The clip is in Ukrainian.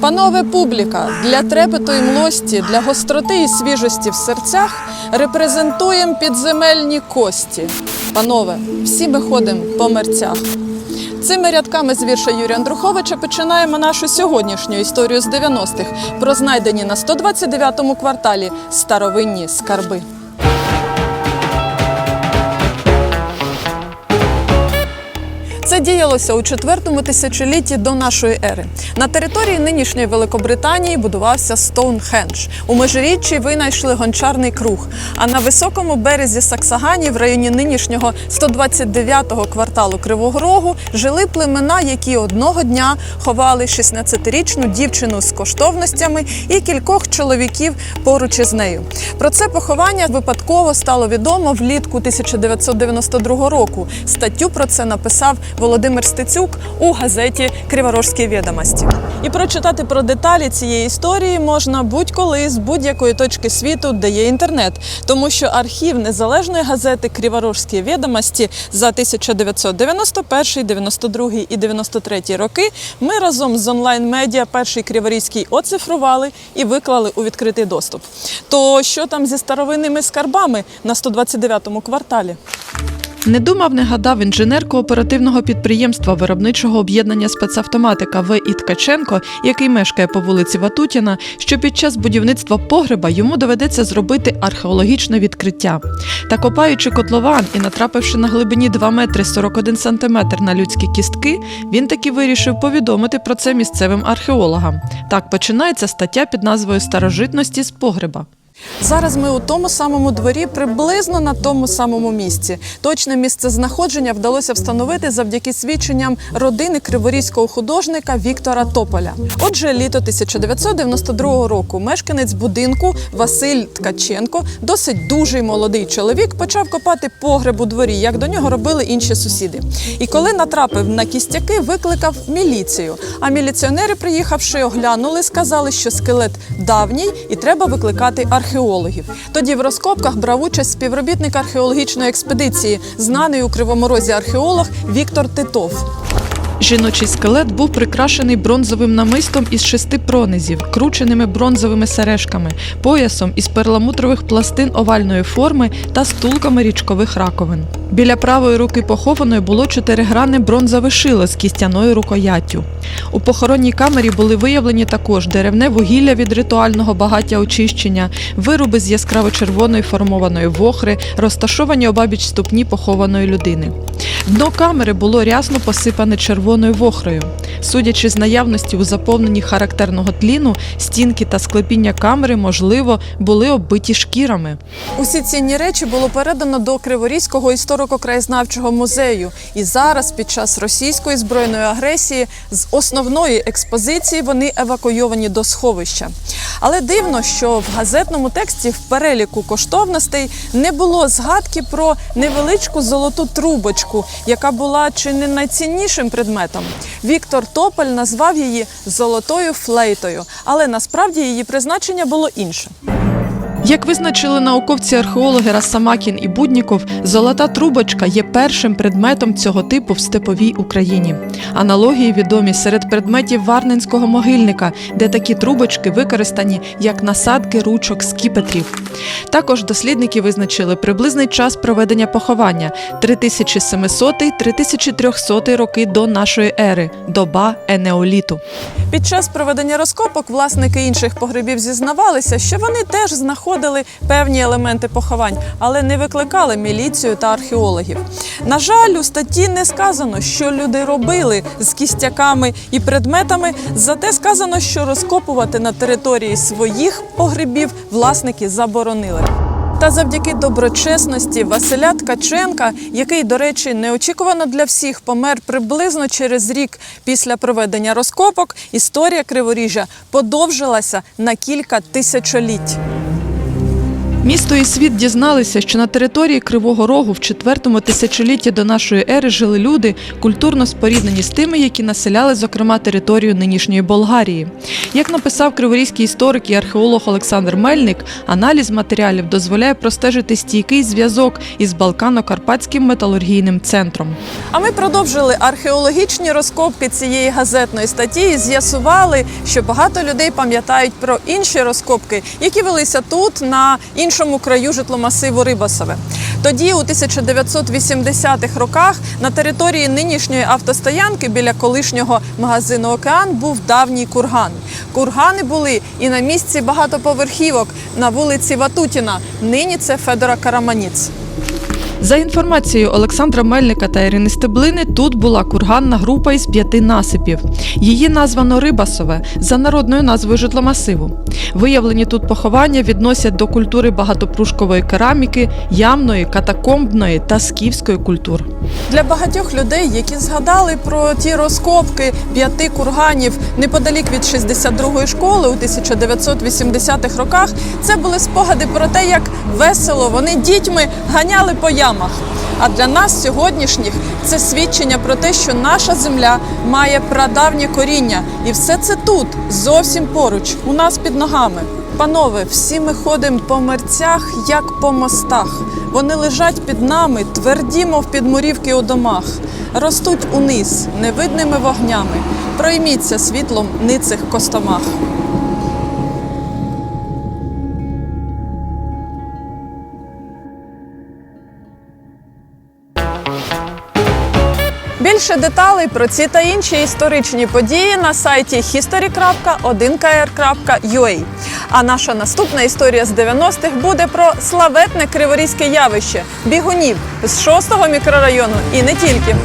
Панове публіка, для трепету і млості, для гостроти і свіжості в серцях репрезентуємо підземельні кості. Панове, всі ми ходимо по мерцях. Цими рядками з вірша Юрія Андруховича починаємо нашу сьогоднішню історію з 90-х про знайдені на 129-му кварталі старовинні скарби. Це діялося у четвертому тисячолітті до нашої ери. На території нинішньої Великобританії будувався Стоунхендж. У межиріччі винайшли гончарний круг. А на високому березі Саксагані, в районі нинішнього 129-го кварталу Кривого Рогу, жили племена, які одного дня ховали 16-річну дівчину з коштовностями і кількох чоловіків поруч із нею. Про це поховання випадково стало відомо влітку 1992 року. Статтю про це написав Володимир Стецюк у газеті Криворожські відомості. І прочитати про деталі цієї історії можна будь-коли з будь-якої точки світу, де є інтернет, тому що архів незалежної газети Криворожські відомості за 1991, 92 і 93 роки ми разом з онлайн-медіа перший Криворізький оцифрували і виклали у відкритий доступ. То що там зі старовинними скарбами на 129-му кварталі? Не думав, не гадав інженер кооперативного підприємства виробничого об'єднання спецавтоматика В. І. Ткаченко, який мешкає по вулиці Ватутіна, що під час будівництва погреба йому доведеться зробити археологічне відкриття. Та копаючи котлован і натрапивши на глибині 2 метри 41 сантиметр на людські кістки, він таки вирішив повідомити про це місцевим археологам. Так починається стаття під назвою Старожитності з погреба. Зараз ми у тому самому дворі, приблизно на тому самому місці. Точне місце знаходження вдалося встановити завдяки свідченням родини криворізького художника Віктора Тополя. Отже, літо 1992 року мешканець будинку Василь Ткаченко, досить дужий молодий чоловік, почав копати погреб у дворі, як до нього робили інші сусіди. І коли натрапив на кістяки, викликав міліцію. А міліціонери, приїхавши, оглянули, сказали, що скелет давній і треба викликати археологів. Тоді в розкопках брав участь співробітник археологічної експедиції, знаний у Кривому Розі археолог Віктор Титов. Жіночий скелет був прикрашений бронзовим намистом із шести пронизів, крученими бронзовими сережками, поясом із перламутрових пластин овальної форми та стулками річкових раковин. Біля правої руки похованої було чотиригранне бронзове шило з кістяною рукояттю. У похоронній камері були виявлені також деревне вугілля від ритуального багаття очищення, вироби з яскраво червоної формованої вохри, розташовані обабіч ступні похованої людини. Дно камери було рясно посипане червоною вохрою. Судячи з наявності у заповненні характерного тліну, стінки та склепіння камери, можливо, були оббиті шкірами. Усі цінні речі було передано до Криворізького історико-краєзнавчого музею. І зараз, під час російської збройної агресії, з основної експозиції вони евакуйовані до сховища. Але дивно, що в газетному тексті в переліку коштовностей не було згадки про невеличку золоту трубочку, яка була чи не найціннішим предметом. Віктор Тополь назвав її золотою флейтою, але насправді її призначення було інше. Як визначили науковці-археологи Расамакін і Будніков, золота трубочка є першим предметом цього типу в степовій Україні. Аналогії відомі серед предметів Варненського могильника, де такі трубочки використані як насадки ручок скіпетрів. Також дослідники визначили приблизний час проведення поховання 3700-3300 роки до нашої ери, доба енеоліту. Під час проведення розкопок власники інших погребів зізнавалися, що вони теж знаходили певні елементи поховань, але не викликали міліцію та археологів. На жаль, у статті не сказано, що люди робили з кістяками і предметами. Зате сказано, що розкопувати на території своїх погребів власники заборонили. Та завдяки доброчесності Василя Ткаченка, який, до речі, неочікувано для всіх помер приблизно через рік після проведення розкопок, історія Криворіжжя подовжилася на кілька тисячоліть. Місто і світ дізналися, що на території Кривого Рогу в четвертому тисячолітті до нашої ери жили люди, культурно споріднені з тими, які населяли, зокрема, територію нинішньої Болгарії. Як написав криворізький історик і археолог Олександр Мельник, аналіз матеріалів дозволяє простежити стійкий зв'язок із Балкано-Карпатським металургійним центром. А ми продовжили археологічні розкопки цієї газетної статті і з'ясували, що багато людей пам'ятають про інші розкопки, які велися тут, на іншому краю житломасиву Рибасове. Тоді, у 1980-х роках, на території нинішньої автостоянки біля колишнього магазину Океан був давній курган. Кургани були і на місці багатоповерхівок на вулиці Ватутіна. Нині це Федора Караманіц. За інформацією Олександра Мельника та Ірини Стеблини, тут була курганна група із п'яти насипів. Її названо Рибасове за народною назвою житломасиву. Виявлені тут поховання відносять до культури багатопрушкової кераміки, ямної, катакомбної та скіфської культур. Для багатьох людей, які згадали про ті розкопки п'яти курганів неподалік від 62-ї школи у 1980-х роках, це були спогади про те, як весело вони дітьми ганяли по ямах. А для нас сьогоднішніх це свідчення про те, що наша земля має прадавнє коріння, і все це тут, зовсім поруч, у нас під ногами. Панове, всі ми ходимо по мерцях, як по мостах. Вони лежать під нами, тверді, мов підмурівки у домах, ростуть униз невидними вогнями. Пройміться світлом ницих костомах. Більше деталей про ці та інші історичні події на сайті history.1kr.ua. А наша наступна історія з 90-х буде про славетне криворізьке явище бігунів з 6-го мікрорайону і не тільки.